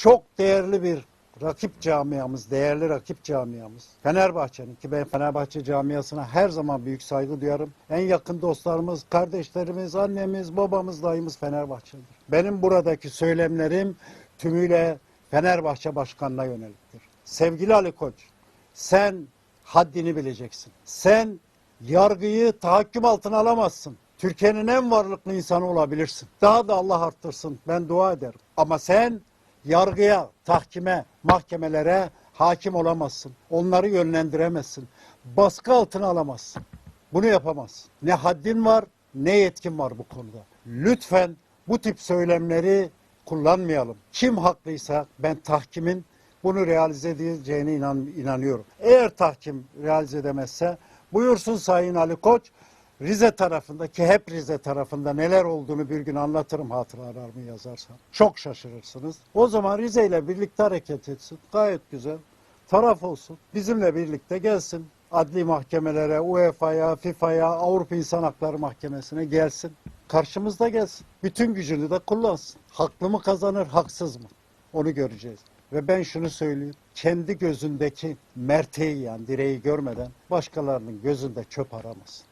çok değerli bir rakip camiamız, değerli rakip camiamız. Fenerbahçe'nin ki ben Fenerbahçe camiasına her zaman büyük saygı duyarım. En yakın dostlarımız, kardeşlerimiz, annemiz, babamız, dayımız Fenerbahçe'dir. Benim buradaki söylemlerim tümüyle Fenerbahçe başkanına yöneliktir. Sevgili Ali Koç, sen haddini bileceksin. Sen yargıyı tahakküm altına alamazsın. Türkiye'nin en varlıklı insanı olabilirsin. Daha da Allah arttırsın. Ben dua ederim. Ama sen yargıya, tahkime, mahkemelere hakim olamazsın. Onları yönlendiremezsin. Baskı altına alamazsın. Bunu yapamazsın. Ne haddin var ne yetkin var bu konuda. Lütfen bu tip söylemleri kullanmayalım. Kim haklıysa ben tahkimin bunu realize edeceğine inan, inanıyorum. Eğer tahkim realize edemezse buyursun Sayın Ali Koç Rize tarafında ki hep Rize tarafında neler olduğunu bir gün anlatırım hatıralarımı yazarsam. Çok şaşırırsınız. O zaman Rize ile birlikte hareket etsin. Gayet güzel. Taraf olsun. Bizimle birlikte gelsin. Adli mahkemelere, UEFA'ya, FIFA'ya, Avrupa İnsan Hakları Mahkemesi'ne gelsin. Karşımızda gelsin. Bütün gücünü de kullansın. Haklı mı kazanır, haksız mı? Onu göreceğiz. Ve ben şunu söyleyeyim. Kendi gözündeki merteği yani direği görmeden başkalarının gözünde çöp aramasın.